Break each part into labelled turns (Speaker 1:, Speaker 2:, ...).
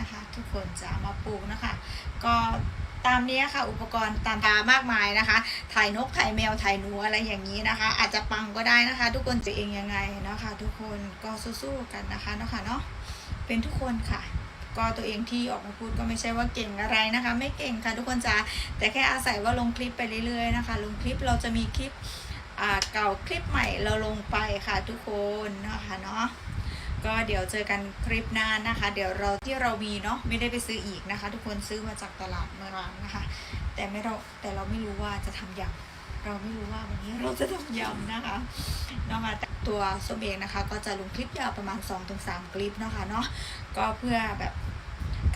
Speaker 1: นะคะ ทุกคนจะมาปลูกนะคะ ก็ตามนี้ค่ะ อุปกรณ์ตามตามากมายนะคะ ถ่ายนกถ่ายแมวถ่ายหนูอะไรอย่างนี้นะคะ อาจจะปังก็ได้นะคะ ทุกคนจะเองยังไงนะคะ ทุกคนก็สู้ๆกันนะคะเนาะค่ะเนาะเป็นทุกคนค่ะก็ตัวเองที่ออกมาพูดก็ไม่ใช่ว่าเก่งอะไรนะคะ ไม่เก่งค่ะทุกคนจะแต่แค่อาศัยว่าลงคลิปไปเรื่อยๆนะคะ ลงคลิปเราจะมีคลิปเก่าคลิปใหม่เราลงไปค่ะทุกคนนะคะเนาะ ก็เดี๋ยวเจอกันคลิปหน้านะคะ เดี๋ยวเราที่เรามีเนาะไม่ได้ไปซื้ออีกนะคะ ทุกคนซื้อมาจากตลาดเมื่อวานนะคะ แต่ไม่เราแต่เราไม่รู้ว่าจะทำยำเราไม่รู้ว่าวันนี้เราจะทำยำนะคะเนาะมาตัวส้มเองนะคะ ก็จะลงคลิปยาวประมาณ 2-3 คลิปเนาะคะเนาะก็เพื่อแบบ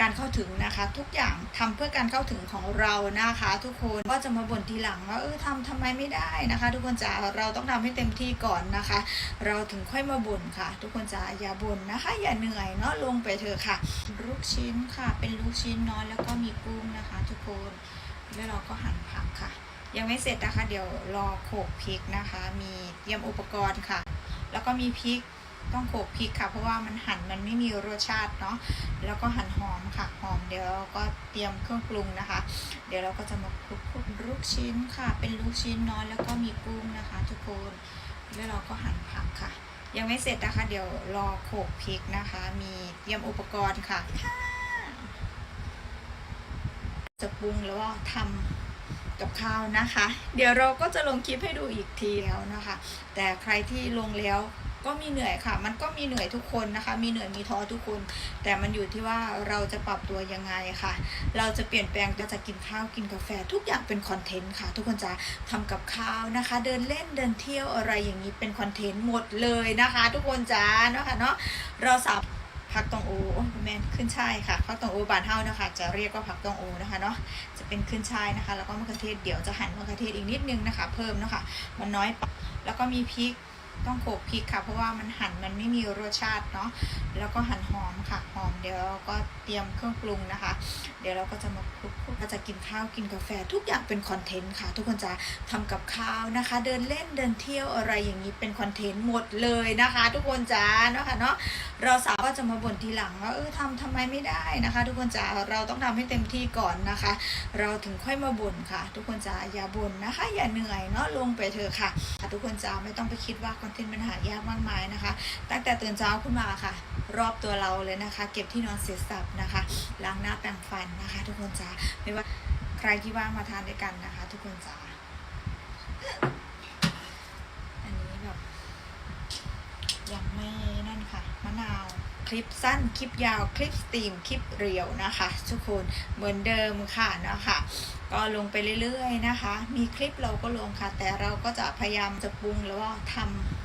Speaker 1: การเข้าถึงนะคะ ทุกอย่างทำเพื่อการเข้าถึงของเรานะคะ ทุกคนก็จะมาบ่นทีหลังว่าเออทำทำไมไม่ได้นะคะ ทุกคนจะเราต้องทำให้เต็มที่ก่อนนะคะ เราถึงค่อยมาบ่นค่ะ ทุกคนจะอย่าบ่นนะคะ อย่าเหนื่อยเนาะลงไปเถอะค่ะ ลูกชิ้นค่ะ เป็นลูกชิ้นเนาะแล้วก็มีกุ้งนะคะ ทุกคนแล้วเราก็หั่นผักค่ะ ยังไม่เสร็จนะคะ เดี๋ยวรอโขลกพริกนะคะ มีเตรียมอุปกรณ์ค่ะ แล้วก็มีพริก ต้องโขลกพริกค่ะ เพราะว่ามันหั่นมันไม่มีรสชาติเนาะแล้วก็หั่นหอมค่ะหอมเดี๋ยวเราก็เตรียมเครื่องปรุงนะคะ เดี๋ยวเราก็จะมาคลุกลูกชิ้นค่ะ เป็นลูกชิ้นเนาะแล้วก็มีกุ้งนะคะ ทุกคนแล้วเราก็หั่นผักค่ะ ยังไม่เสร็จนะคะ เดี๋ยวรอโขลกพริกนะคะ มีเตรียมอุปกรณ์ค่ะจะปรุงแล้วก็ทำกับข้าวนะคะ เดี๋ยวเราก็จะลงคลิปให้ดูอีกทีแล้วนะคะ แต่ใครที่ลงแล้ว ก็มีเหนื่อยค่ะ มันก็มีเหนื่อยทุกคนนะคะ มีเหนื่อยมีท้อทุกคน แต่มันอยู่ที่ว่าเราจะปรับตัวยังไงค่ะ เราจะเปลี่ยนแปลงเราจะกินข้าวกินกาแฟ ทุกอย่างเป็นคอนเทนต์ค่ะ ทุกคนจะทำกับข้าวนะคะ เดินเล่นเดินเที่ยวอะไรอย่างนี้เป็นคอนเทนต์หมดเลยนะคะ ทุกคนจ้าเนาะค่ะเนาะเราสามผักตองโอโอ้แมนขึ้นช่ายค่ะผักตองโอบานเฮานะคะ จะเรียกว่าผักตองโอนะคะเนาะจะเป็นขึ้นช่ายนะคะ แล้วก็มะเขือเทศเดี๋ยวจะหั่นมะเขือเทศอีกนิดนึงนะคะ เพิ่มนะคะมันน้อยไปแล้วก็มีพริก ต้องโขลกพริกค่ะ เพราะว่ามันหั่นมันไม่มีรสชาติเนาะแล้วก็หั่นหอมค่ะหอมเดี๋ยวเราก็เตรียมเครื่องปรุงนะคะ เดี๋ยวเราก็จะมาคลุกๆเราจะกินข้าวกินกาแฟทุกอย่างเป็นคอนเทนต์ค่ะ ทุกคนจะทำกับข้าวนะคะ เดินเล่นเดินเที่ยวอะไรอย่างนี้เป็นคอนเทนต์หมดเลยนะคะ ทุกคนจ้าเนาะค่ะเนาะเราสาวก็จะมาบ่นทีหลังว่าเออทำทำไมไม่ได้นะคะ ทุกคนจ้าเราต้องทำให้เต็มที่ก่อนนะคะ เราถึงค่อยมาบ่นค่ะ ทุกคนจะอย่าบ่นนะคะ อย่าเหนื่อยเนาะลงไปเถอะค่ะทุกคนจะไม่ต้องไปคิดว่าคอนเทนต์มันหายากมากมายนะคะ ตั้งแต่ตื่นเช้าขึ้นมาค่ะ รอบตัวเราเลยนะคะ เก็บที่นอนเสร็จสับนะคะล้างหน้าแปรงฟันนะคะ ทุกคนจะไม่ว่าใครที่ว่างมาทานด้วยกันนะคะ ทุกคนจะอันนี้แบบยังไม่นั่นค่ะมะนาวคลิปสั้น คลิปยาว คลิปสตรีม คลิปเรียวนะคะ ทุกคนเหมือนเดิมค่ะนะคะก็ลงไปเรื่อยๆนะคะ มีคลิปเราก็ลงค่ะ แต่เราก็จะพยายามจะปรุงแล้วก็ทำ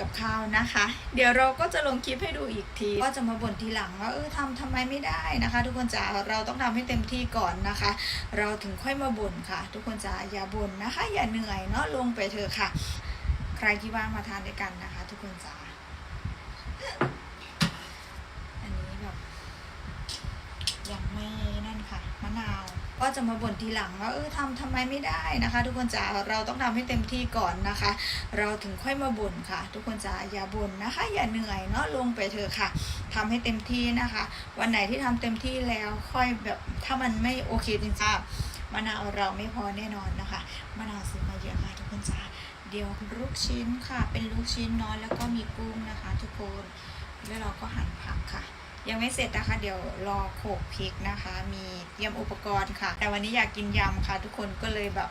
Speaker 1: กับข้าวนะคะ เดี๋ยวเราก็จะลงคลิปให้ดูอีกที ก็จะมาบ่นทีหลังว่าเออทำทำไมไม่ได้นะคะ ทุกคนจะเราต้องทำให้เต็มที่ก่อนนะคะ เราถึงค่อยมาบ่นค่ะ ทุกคนจะอย่าบ่นนะคะ อย่าเหนื่อยเนาะลงไปเถอะค่ะ ใครที่ว่างมาทานด้วยกันนะคะ ทุกคนจะอันนี้แบบยังไม่นั่นค่ะมะนาว ก็จะมาบ่นทีหลังว่าเออทำทำไมไม่ได้นะคะ ทุกคนจะเราต้องทำให้เต็มที่ก่อนนะคะ เราถึงค่อยมาบ่นค่ะ ทุกคนจะอย่าบ่นนะคะ อย่าเหนื่อยเนาะลงไปเถอะค่ะทำให้เต็มที่นะคะ วันไหนที่ทำเต็มที่แล้วค่อยแบบถ้ามันไม่โอเคจริงๆมะนาวเราไม่พอแน่นอนนะคะมะนาวซื้อมาเยอะค่ะทุกคนจ้าเดี๋ยวลูกชิ้นค่ะ เป็นลูกชิ้นเนาะแล้วก็มีกุ้งนะคะ ทุกคน แล้วเราก็หั่นผักค่ะ ยังไม่เสร็จนะคะ เดี๋ยวรอโขกพริกนะคะ มีเตรียมอุปกรณ์ค่ะ แต่วันนี้อยากกินยำค่ะ ทุกคนก็เลยแบบ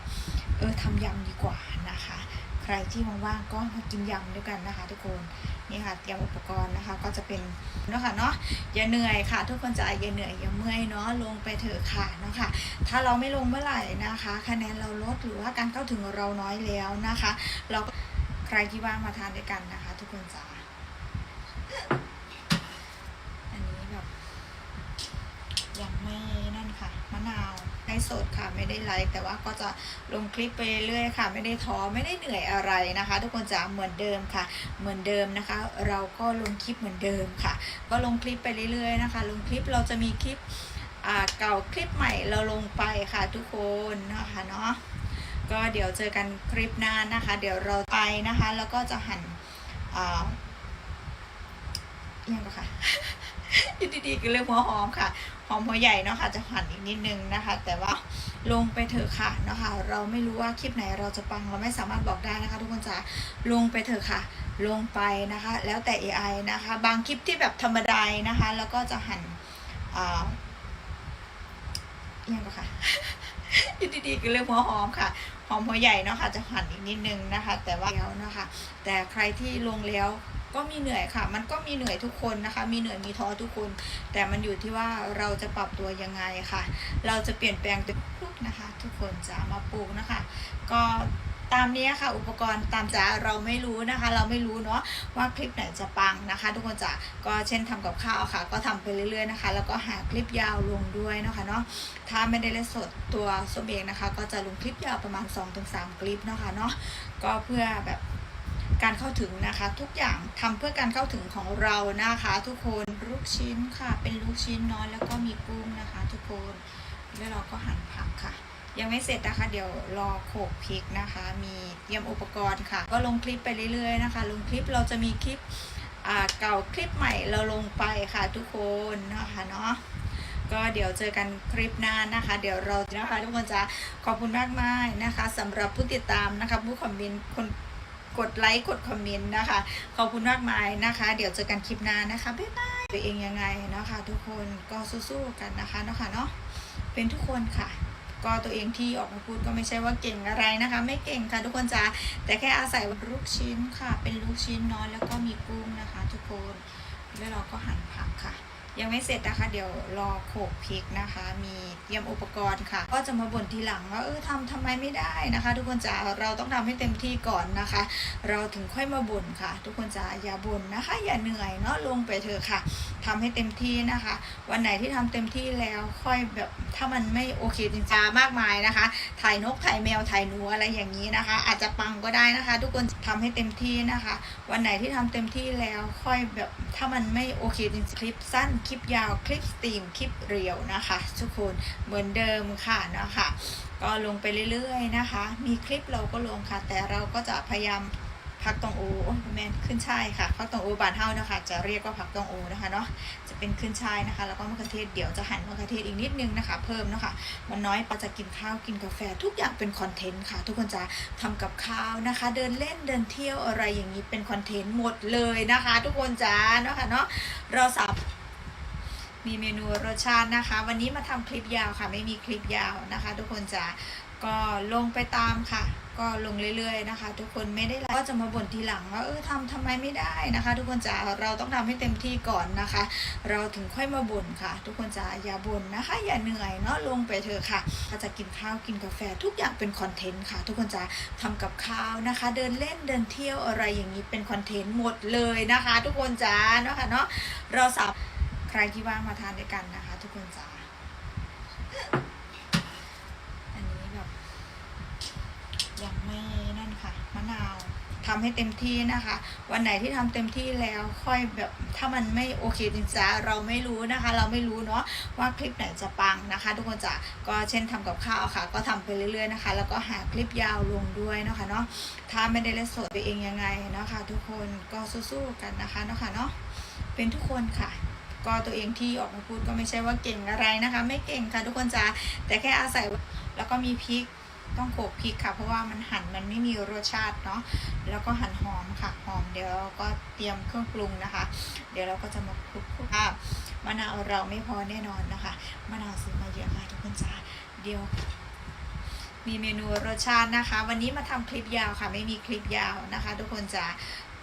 Speaker 1: เออทำยำดีกว่านะคะ ใครที่ว่างๆก็มากินยำด้วยกันนะคะ ทุกคนนี่ค่ะเตรียมอุปกรณ์นะคะ ก็จะเป็นเนาะค่ะเนาะอย่าเหนื่อยค่ะ ทุกคนจะอย่าเหนื่อยอย่าเมื่อยเนาะลงไปเถอะค่ะเนาะค่ะ ถ้าเราไม่ลงเมื่อไหร่นะคะ คะแนนเราลดหรือว่าการเข้าถึงเราน้อยแล้วนะคะ เราก็ใครที่ว่างมาทานด้วยกันนะคะ ทุกคนจ้าอันนี้แบบ ยังไม่นั่นค่ะมะนาวไล ฟ์สดค่ะ ไม่ได้ไลฟ์แต่ว่าก็จะลงคลิปไปเรื่อยๆค่ะ ไม่ได้ท้อไม่ได้เหนื่อยอะไรนะคะ ทุกคนจะเหมือนเดิมค่ะ เหมือนเดิมนะคะ เราก็ลงคลิปเหมือนเดิมค่ะ ก็ลงคลิปไปเรื่อยๆนะคะ ลงคลิปเราจะมีคลิปเก่าคลิปใหม่เราลงไปค่ะทุกคนนะคะเนาะก็เดี๋ยวเจอกันคลิปหน้านะคะ เดี๋ยวเราไปนะคะ แล้วก็จะหันอ่า ยังก็ค่ะอยู่ดีๆก็เรื่องหัวหอมค่ะ หอมหัวใหญ่เนาะค่ะ จะหั่นอีกนิดนึงนะคะ แต่ว่าลงไปเถอะค่ะเนาะคะ เราไม่รู้ว่าคลิปไหนเราจะปังเราไม่สามารถบอกได้นะคะ ทุกคนจ๋าลงไปเถอะค่ะ ลงไปนะคะ แล้วแต่ AI นะคะ บางคลิปที่แบบธรรมดานะคะ แล้วก็จะหั่นอ่ายังก็ค่ะอยู่ดีๆก็เรื่องหัวหอมค่ะหอมหัวใหญ่เนาะค่ะ จะหั่นอีกนิดนึงนะคะ แต่ว่าแล้วนะคะ แต่ใครที่ลงแล้ว ก็มีเหนื่อยค่ะ มันก็มีเหนื่อยทุกคนนะคะ มีเหนื่อยมีท้อทุกคน แต่มันอยู่ที่ว่าเราจะปรับตัวยังไงค่ะ เราจะเปลี่ยนแปลงตัวลูกนะคะ ทุกคนจะมาปลูกนะคะ ก็ตามนี้ค่ะอุปกรณ์ตามจ๋าเราไม่รู้นะคะ เราไม่รู้เนาะว่าคลิปไหนจะปังนะคะ ทุกคนจ๋าก็เช่นทำกับข้าวค่ะ ก็ทำไปเรื่อยๆนะคะ แล้วก็หาคลิปยาวลงด้วยเนาะคะเนาะถ้าไม่ได้เล่นสดตัวส้มเองนะคะ ก็จะลงคลิปยาวประมาณ 2-3 คลิปเนาะคะเนาะก็เพื่อแบบ การเข้าถึงนะคะ ทุกอย่างทำเพื่อการเข้าถึงของเรานะคะ ทุกคนลูกชิ้นค่ะ เป็นลูกชิ้นน้อยแล้วก็มีกุ้งนะคะ ทุกคนแล้วเราก็หั่นผักค่ะ ยังไม่เสร็จนะคะ เดี๋ยวรอโขลกพริกนะคะ มีเตรียมอุปกรณ์ค่ะ ก็ลงคลิปไปเรื่อยๆนะคะ ลงคลิปเราจะมีคลิปเก่าคลิปใหม่เราลงไปค่ะ ทุกคนนะคะเนาะก็เดี๋ยวเจอกันคลิปหน้านะคะ เดี๋ยวเรานะคะทุกคนจะขอบคุณมากมากนะคะสำหรับผู้ติดตามนะคะผู้คอมเมนต์คน กดไลค์กดคอมเมนต์นะคะ ขอบคุณมากมายนะคะ เดี๋ยวเจอกันคลิปหน้านะคะบ๊ายบายตัวเองยังไงเนาะคะ ทุกคนก็สู้ๆกันนะคะเนาะค่ะเนาะเป็นทุกคนค่ะก็ตัวเองที่ออกมาพูดก็ไม่ใช่ว่าเก่งอะไรนะคะ ไม่เก่งค่ะทุกคนจ้าแต่แค่อาศัยลูกชิ้นค่ะ เป็นลูกชิ้นน้อยแล้วก็มีกุ้งนะคะ ทุกคนแล้วเราก็หั่นผักค่ะ ยังไม่เสร็จนะคะ เดี๋ยวรอโขลกพริกนะคะ มีเตรียมอุปกรณ์ค่ะ ก็จะมาบ่นทีหลังว่าเออทำทำไมไม่ได้นะคะ ทุกคนจ๋าเราต้องทำให้เต็มที่ก่อนนะคะ เราถึงค่อยมาบ่นค่ะ ทุกคนจ๋าอย่าบ่นนะคะ อย่าเหนื่อยเนาะลงไปเถอะค่ะทำให้เต็มที่นะคะ วันไหนที่ทำเต็มที่แล้วค่อยแบบถ้ามันไม่โอเคจริงๆมากมายนะคะ ถ่ายนกถ่ายแมวถ่ายหนูอะไรอย่างนี้นะคะ อาจจะปังก็ได้นะคะ ทุกคนทำให้เต็มที่นะคะ วันไหนที่ทำเต็มที่แล้วค่อยแบบถ้ามันไม่โอเคจริงคลิปสั้นคลิปยาวคลิปสตรีมคลิปเรียวนะคะ ทุกคนเหมือนเดิมค่ะเนาะคะก็ลงไปเรื่อยๆนะคะ มีคลิปเราก็ลงค่ะ แต่เราก็จะพยายามพักตองโอโอ้แมนขึ้นช่ายค่ะพักตองโอบานเท่านะคะจะเรียกว่าพักตองโอนะคะเนาะจะเป็นขึ้นช่ายนะคะ แล้วก็มะเขือเทศเดี๋ยวจะหั่นมะเขือเทศอีกนิดนึงนะคะ เพิ่มเนาะคะมันน้อยปาจะกินข้าวกินกาแฟ ทุกอย่างเป็นคอนเทนต์ค่ะ ทุกคนจะทำกับข้าวนะคะ เดินเล่นเดินเที่ยวอะไรอย่างนี้เป็นคอนเทนต์หมดเลยนะคะ ทุกคนจ้าเนาะค่ะเนาะเราสาม มีเมนูรสชาตินะคะ วันนี้มาทำคลิปยาวค่ะ ไม่มีคลิปยาวนะคะ ทุกคนจะก็ลงไปตามค่ะ ก็ลงเรื่อยๆนะคะ ทุกคนไม่ได้ไลก็จะมาบ่นทีหลังว่าเออทำทำไมไม่ได้นะคะ ทุกคนจ๋าเราต้องทำให้เต็มที่ก่อนนะคะ เราถึงค่อยมาบ่นค่ะ ทุกคนจ๋าอย่าบ่นนะคะ อย่าเหนื่อยเนาะลงไปเถอะค่ะถ้าจะกินข้าวกินกาแฟทุกอย่างเป็นคอนเทนต์ค่ะ ทุกคนจ๋าทำกับข้าวนะคะ เดินเล่นเดินเที่ยวอะไรอย่างนี้เป็นคอนเทนต์หมดเลยนะคะ ทุกคนจ๋าเนาะค่ะเนาะเราสาม ใครที่ว่างมาทานด้วยกันนะคะ ทุกคนจ๋าอันนี้แบบยังไม่นั่นค่ะมะนาวทำให้เต็มที่นะคะ วันไหนที่ทำเต็มที่แล้วค่อยแบบถ้ามันไม่โอเคจริงๆเราไม่รู้นะคะ เราไม่รู้เนาะว่าคลิปไหนจะปังนะคะ ทุกคนจ๋าก็เช่นทำกับข้าวค่ะ ก็ทำไปเรื่อยๆนะคะ แล้วก็หาคลิปยาวลงด้วยเนาะคะเนาะถ้าไม่ได้เล่นสดตัวเองยังไงเนาะค่ะทุกคนก็สู้ๆกันนะคะเนาะค่ะเนาะเป็นทุกคนค่ะ ก็ตัวเองที่ออกมาพูดก็ไม่ใช่ว่าเก่งอะไรนะคะ ไม่เก่งค่ะทุกคนจ๋าแต่แค่อาศัยแล้วก็มีพริกต้องโขลกพริกค่ะ เพราะว่ามันหั่นมันไม่มีรสชาติเนาะแล้วก็หั่นหอมค่ะหอมเดี๋ยวเราก็เตรียมเครื่องปรุงนะคะ เดี๋ยวเราก็จะมาคลุกๆอะมะนาวเราไม่พอแน่นอนนะคะมะนาวซื้อมาเยอะค่ะทุกคนจ้าเดี๋ยวมีเมนูรสชาตินะคะ วันนี้มาทำคลิปยาวค่ะ ไม่มีคลิปยาวนะคะ ทุกคนจะ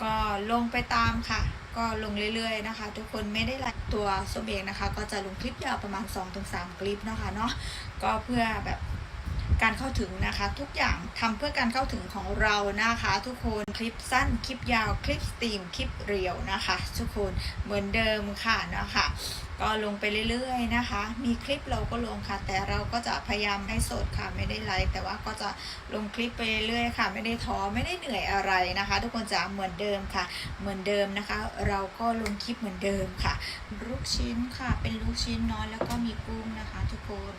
Speaker 1: ก็ลงไปตามค่ะ ก็ลงเรื่อยๆนะคะ ทุกคนไม่ได้ไลฟ์ตัวส้มเองนะคะ ก็จะลงคลิปยาวประมาณ 2-3 คลิปเนาะคะเนาะก็เพื่อแบบ การเข้าถึงนะคะ ทุกอย่างทำเพื่อการเข้าถึงของเรานะคะ ทุกคนคลิปสั้นคลิปยาวคลิปสตรีมคลิปเรียวนะคะ ทุกคนเหมือนเดิมค่ะนะคะก็ลงไปเรื่อยๆนะคะ มีคลิปเราก็ลงค่ะ แต่เราก็จะพยายามให้สดค่ะ ไม่ได้ไลฟ์แต่ว่าก็จะลงคลิปไปเรื่อยๆค่ะ ไม่ได้ท้อ ไม่ได้เหนื่อยอะไรนะคะ ทุกคนจะเหมือนเดิมค่ะ เหมือนเดิมนะคะ เราก็ลงคลิปเหมือนเดิมค่ะ ลูกชิ้นค่ะ เป็นลูกชิ้นน้อยแล้วก็มีกุ้งนะคะ ทุกคน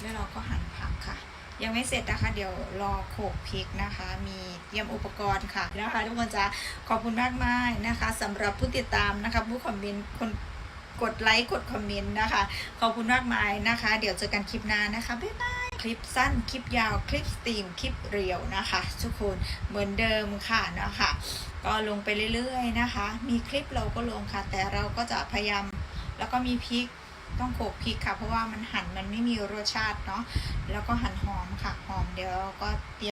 Speaker 1: แล้วเราก็หั่นผักค่ะ ยังไม่เสร็จนะคะ เดี๋ยวรอโขลกพริกนะคะ มีเตรียมอุปกรณ์ค่ะนะคะทุกคนจะขอบคุณมากมากนะคะสำหรับผู้ติดตามนะคะผู้คอมเมนต์คนกดไลค์กดคอมเมนต์นะคะ ขอบคุณมากมายนะคะ เดี๋ยวเจอกันคลิปหน้านะคะบ๊ายบายคลิปสั้นคลิปยาวคลิปสตรีมคลิปเรียวนะคะ ทุกคนเหมือนเดิมค่ะนะคะก็ลงไปเรื่อยๆนะคะ มีคลิปเราก็ลงค่ะ แต่เราก็จะพยายามแล้วก็มีพริก ต้องโขลกพริกค่ะ เพราะว่ามันหั่นมันไม่มีรสชาติเนาะแล้วก็หั่นหอมค่ะหอมเดี๋ยวเราก็เตรียม